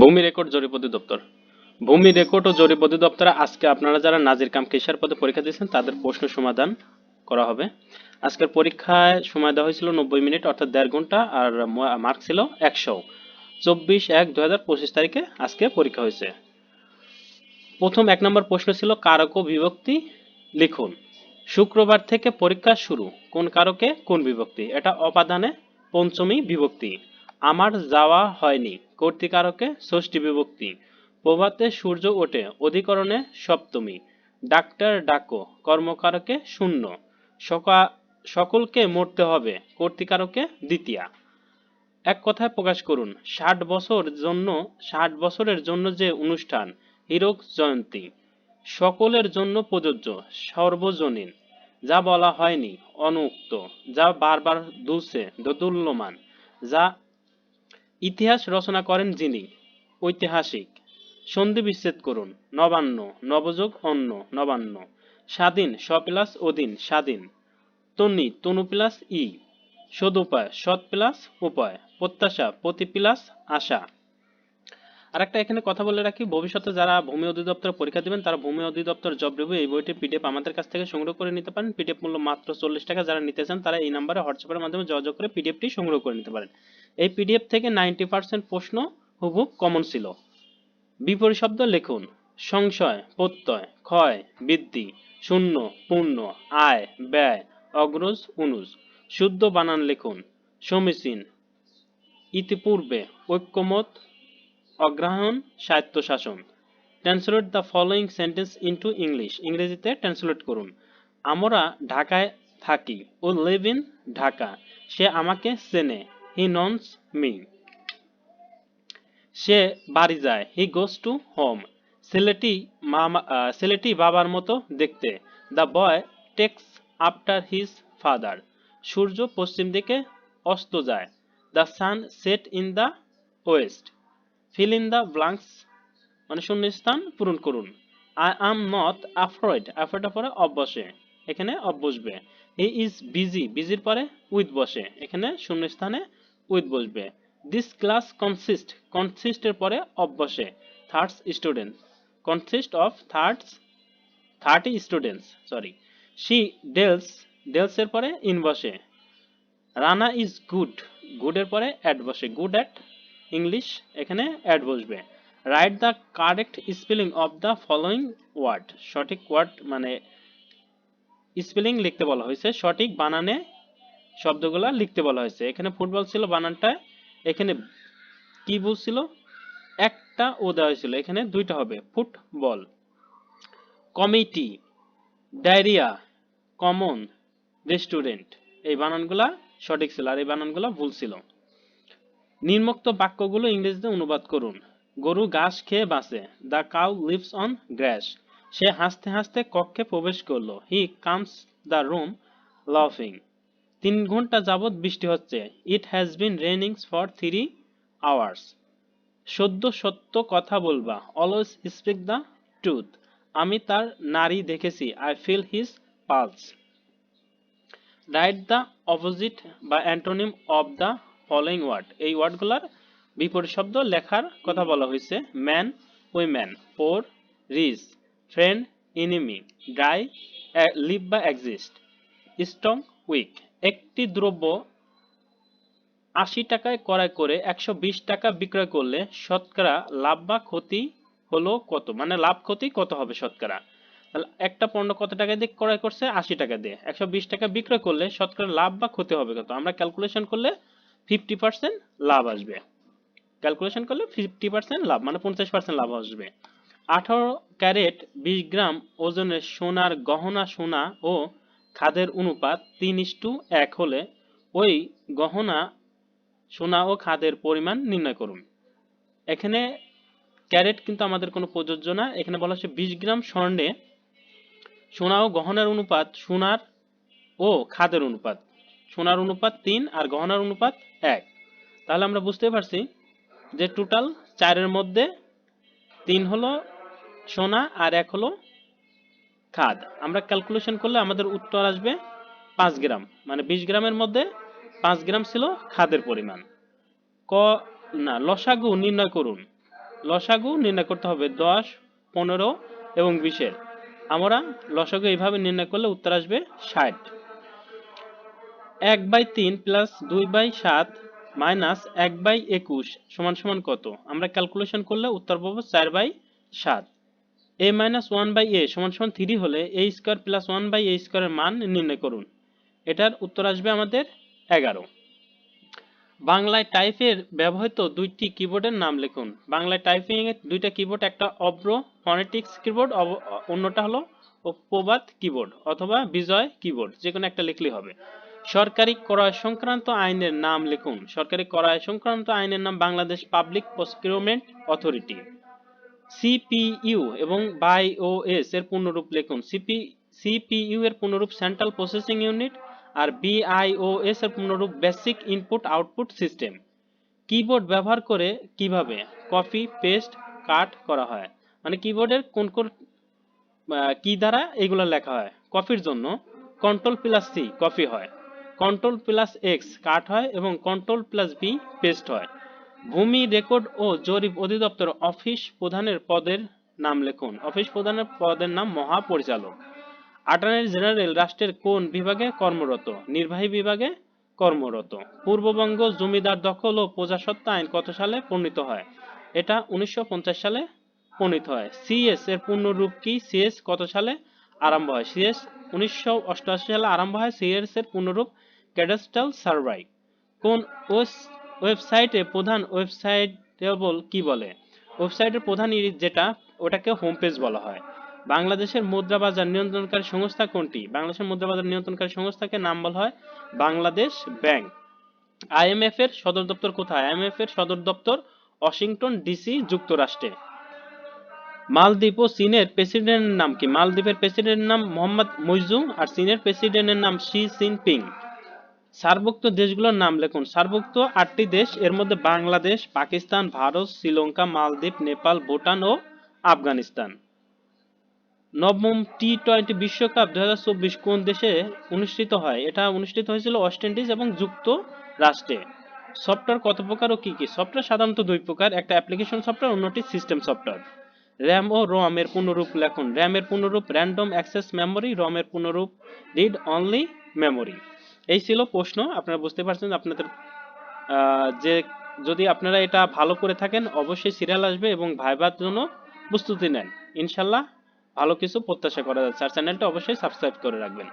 ভূমি রেকর্ড জরিপ অধিদপ্তর। ভূমি রেকর্ড ও জরিপ অধিদপ্তরে আজকে আপনারা যারা নাজির কাম কেশার পদে পরীক্ষা দিয়েছেন, তাদের প্রশ্ন সমাধান করা হবে। আজকের পরীক্ষায় সময় দেওয়া হয়েছিল নব্বই মিনিট, অর্থাৎ দেড় ঘণ্টা, আর মার্ক ছিল একশো। চব্বিশ এক দু তারিখে আজকে পরীক্ষা হয়েছে। প্রথম এক নম্বর প্রশ্ন ছিল, কারক ও বিভক্তি লিখুন। শুক্রবার থেকে পরীক্ষা শুরু, কোন কারকে, কোন বিভক্তি? এটা অপাদানে পঞ্চমী বিভক্তি। আমার যাওয়া হয়নি। কর্তৃকারকে ষষ্ঠী বিভক্তি। প্রভাতে সূর্য ওঠে, অধিকরণে সপ্তমী। ডাক্তার ডাকো, কর্মকারকে শূন্য। সকা- সকলকে মরতে হবে, কর্তৃকারকে দ্বিতীয়া। এক কথায় প্রকাশ করুন, ষাট বছর জন্য, ষাট বছরের জন্য যে অনুষ্ঠান, হীরক জয়ন্তী। সকলের জন্য প্রযোজ্য, সর্বজনীন। যা বলা হয়নি, অনুক্ত। যা বারবার দুলছে, দোদুল্যমান। যা ইতিহাস রচনা করেন যিনি। ঐতিহাসিক। সন্ধি বিচ্ছেদ করুন। নবান্ন, নবযোগ অন্য, নবান্ন। স্বাধীন স প্লাস অধীন, স্বাধীন। তন্নি তনু প্লাস ই। সদুপায় সৎ প্লাস উপায়। প্রত্যাশা প্রতি প্লাস আশা। আর একটা এখানে কথা বলে রাখি, ভবিষ্যতে যারা ভূমি অধিদপ্তর পরীক্ষা দিবেন, তারা ভূমি অধিদপ্তর জব রিভিউ এই বইটি পিডিএফ আমাদের কাছ থেকে সংগ্রহ করে নিতে পারেন। পিডিএফ মূল্য মাত্র চল্লিশ টাকা, যারা নিতে চান তারা এই নাম্বারে হোয়াটসঅ্যাপের মাধ্যমে যোগাযোগ করে পিডিএফটি সংগ্রহ করে নিতে পারেন। এই পিডিএফ থেকে নাইনটি পার্সেন্ট প্রশ্ন হুবহুব কমন ছিল। বিপরীত শব্দ লিখুন, সংশয়, প্রত্যয়, ক্ষয়, বৃদ্ধি, শূন্য, পূর্ণ, আয়, ব্যয়, অগ্রজ, অনুজ। শুদ্ধ বানান লিখুন, সমীচীন, ইতিপূর্বে, ঐক্যমত অগ্রহণ, স্বায়ত্তশাসন। Translate the following sentence into English ইংরেজিতে ট্রান্সলেট করুন। আমরা ঢাকায় থাকি ও লিভ ইন ঢাকা। সে আমাকে চেনে। হি ননস মি সে বাড়ি যায়। হি গোস টু হোম ছেলেটি মামা ছেলেটি বাবার মতো দেখতে। The boy takes after his father সূর্য পশ্চিম দিকে অস্ত যায়। The sun set in the west fill in the blanks মানে শূন্যস্থান পূরণ করুন। আই আম নট অ্যাফ্রয়েড অ্যাফ্রয়েড পরে অফ বসে, এখানে অফ বসবে। হি ইজ বিজি বিজির পরে উইথ বসে, এখানে শূন্যস্থানে উইথ বসবে। দিস ক্লাস কনসিস্ট কনসিস্টের পরে অফ বসে thirds student consist of thirds thirty students sorry she dwells ডেলসের পরে ইন বসে। রানা ইজ গুড গুডের পরে অ্যাড বসে গুড অ্যাট ইংলিশ এখানে অ্যাড বসবে। Write the correct spelling of the following word সঠিক ওয়ার্ড মানে স্পেলিং লিখতে বলা হয়েছে। সঠিক বানানে শব্দগুলা লিখতে বলা হয়েছে। এখানে ফুটবল ছিল বানানটা। এখানে কি বলছিল একটা ও দেওয়া হয়েছিল। এখানে দুইটা হবে। Football committee diarrhoea common restaurant এই বানানগুলা সঠিক ছিল। আর এই বানানগুলা ভুল ছিল। নিম্নোক্ত বাক্যগুলো ইংরেজিতে অনুবাদ করুন। গরু ঘাস খেয়ে বাঁচে। The cow lives on grass সে হাসতে হাসতে কক্ষে প্রবেশ করল। হি কামস দ্য রুম লাফিং। তিন ঘণ্টা যাবৎ বৃষ্টি হচ্ছে। It has been raining for three hours. সদ্য সত্য কথা বলবা। Always speak the truth. আমি তার নারী দেখেছি। I feel his pulse. Write the opposite বা antonym of the following word এই ওয়ার্ডগুলোর বিপরীত শব্দ লেখার কথা বলা হয়েছে man woman poor rich friend enemy dry live বা এক্সিস্ট স্ট্রং উইক একটি দ্রব্য আশি টাকায় ক্রয় করে একশো বিশ টাকা বিক্রয় করলে শতকরা লাভ বা ক্ষতি হলো কত? মানে লাভ, ক্ষতি কত হবে শতকরা? একটা পণ্য কত টাকা দিয়ে ক্রয় করছে? আশি টাকা দিয়ে। একশো বিশ টাকা বিক্রয় করলে শতকরা লাভ বা ক্ষতি হবে কত? আমরা ক্যালকুলেশন করলে ফিফটি পার্সেন্ট লাভ আসবে। ক্যালকুলেশন করলে ফিফটি পার্সেন্ট লাভ মানে পঞ্চাশ পার্সেন্ট লাভ আসবে। আঠারো ক্যারেট বিশ গ্রাম ওজনের সোনার গহনা সোনা ও খাদের অনুপাত তিন ইস্টু এক হলে ওই গহনা, সোনা ও খাদের পরিমাণ নির্ণয় করুন। এখানে ক্যারেট কিন্তু আমাদের কোনো প্রযোজ্য না। এখানে বলা হচ্ছে বিশ গ্রাম স্বর্ণে সোনা ও গহনার অনুপাত, সোনার ও খাদের অনুপাত। সোনার অনুপাত তিন আর গহনার অনুপাত এক। তাহলে আমরা বুঝতে পারছি যে টোটাল চারের মধ্যে তিন হলো সোনা আর এক হলো খাদ। আমরা ক্যালকুলেশন করলে আমাদের উত্তর আসবে পাঁচ গ্রাম। মানে বিশ গ্রামের মধ্যে পাঁচ গ্রাম ছিল খাদের পরিমাণ। ক, না, লসাগু নির্ণয় করুন। লসাগু নির্ণয় করতে হবে দশ, পনেরো এবং বিশের। আমরা লসাগু এইভাবে নির্ণয় করলে উত্তর আসবে ষাট। এক বাই তিন প্লাস দুই বাই সাত মাইনাস এক বাই একুশ সমান সমান কত? আমরা ক্যালকুলেশন করলে উত্তর পাবো চার বাই সাত। A minus one by A সমান সমান থ্রি হলে A square plus one by A স্কোয়ারের মান নির্ণয় করুন। এটার উত্তর আসবে আমাদের এগারো। বাংলায় টাইপের ব্যবহৃত দুইটি কিবোর্ডের নাম লিখুন। বাংলায় টাইপিং এর দুইটা কিবোর্ড একটা অব্র ফনেটিক্স কিবোর্ড অন্যটা হলো প্রবাদ কিবোর্ড অথবা বিজয় কিবোর্ড যে কোনো একটা লিখলেই হবে। সরকারি ক্রয় সংক্রান্ত আইনের নাম লিখুন। সরকারি ক্রয় সংক্রান্ত আইনের নাম Bangladesh public procurement authority, CPU, এবং বাইওএস এর পূর্ণরূপ লিখুন। সিপি, সিপিইউ এর পূর্ণরূপ সেন্ট্রাল প্রসেসিং ইউনিট আর বিআইওএস এর পূর্ণরূপ basic input output system. Keyboard ব্যবহার করে কীভাবে কপি, পেস্ট, কাট করা হয়? মানে কিবোর্ডের কোন কোন কি দ্বারা এগুলো লেখা হয়? কপির জন্য। কন্ট্রোল প্লাস সি, কপি হয়। কন্ট্রোল প্লাস এক্স কাট হয় এবং কন্ট্রোল প্লাস বি পেস্ট হয়। ভূমি রেকর্ড ও জরিপ অধিদপ্তর অফিস প্রধানের পদের নাম লিখুন। অফিস প্রধানের পদের নাম মহাপরিচালক। অ্যাটর্নি জেনারেল রাষ্ট্রের কোন বিভাগে কর্মরত? নির্বাহী বিভাগে কর্মরত। পূর্ববঙ্গ জমিদার দখল ও প্রজাসত্ব আইন কত সালে প্রণীত হয়? এটা উনিশশো পঞ্চাশ সালে প্রণীত হয়। সিএস এর পূর্ণরূপ কি? সিএস কত সালে আরম্ভ হয়। সিএস উনিশশো অষ্টআশি সালে আরম্ভ হয় সিএস এর পুনরূপ ক্যাডাস্ট্রাল সার্ভাই কোন ওয়েবসাইটে প্রধান ওয়েবসাইট টেবল কি বলে? ওয়েবসাইটের প্রধান যেটা, ওটাকে হোম পেজ বলা হয়। বাংলাদেশের মুদ্রা বাজার নিয়ন্ত্রণকারী সংস্থা কোনটি? বাংলাদেশের মুদ্রা বাজার নিয়ন্ত্রণকারী সংস্থাকে নাম বলা হয় বাংলাদেশ ব্যাংক। আইএমএফ এর সদর দপ্তর কোথায়? আইএমএফ এর সদর দপ্তর ওয়াশিংটন ডিসি যুক্তরাষ্ট্রে। মালদ্বীপ ও চীনের প্রেসিডেন্টের নাম কি? মালদ্বীপের প্রেসিডেন্টের নাম মোহাম্মদ মুইজু আর চীনের প্রেসিডেন্টের নাম শি জিনপিং। সার্কভুক্ত দেশগুলোর নাম লিখুন। সার্কভুক্ত আটটি দেশ, এর মধ্যে বাংলাদেশ, পাকিস্তান, ভারত, শ্রীলঙ্কা, মালদ্বীপ, নেপাল, ভুটান ও আফগানিস্তান। নবম টি টোয়েন্টি বিশ্বকাপ দুই হাজার চব্বিশ কোন দেশে অনুষ্ঠিত হয়? এটা অনুষ্ঠিত হয়েছিল ওয়েস্ট ইন্ডিজ এবং যুক্ত রাষ্ট্রে। সফটওয়্যার কত প্রকার ও কি কি? সফটওয়্যার সাধারণত দুই প্রকার, একটা অ্যাপ্লিকেশন সফটওয়্যার, অন্যটি সিস্টেম সফটওয়্যার। র্যাম ও রম এর পূর্ণরূপ লেখুন। র্যাম এর পূর্ণরূপ র্যান্ডম অ্যাক্সেস মেমোরি রম এর পূর্ণরূপ রিড অনলি মেমোরি এই ছিল প্রশ্ন। আপনারা বুঝতে পারছেন আপনাদের যে যদি আপনারা এটা ভালো করে থাকেন, অবশ্যই সিরিয়াল আসবে এবং ভাইবার জন্য প্রস্তুতি নেন। ইনশাল্লাহ ভালো কিছু প্রত্যাশা করা যাচ্ছে। আর চ্যানেলটা অবশ্যই সাবস্ক্রাইব করে রাখবেন।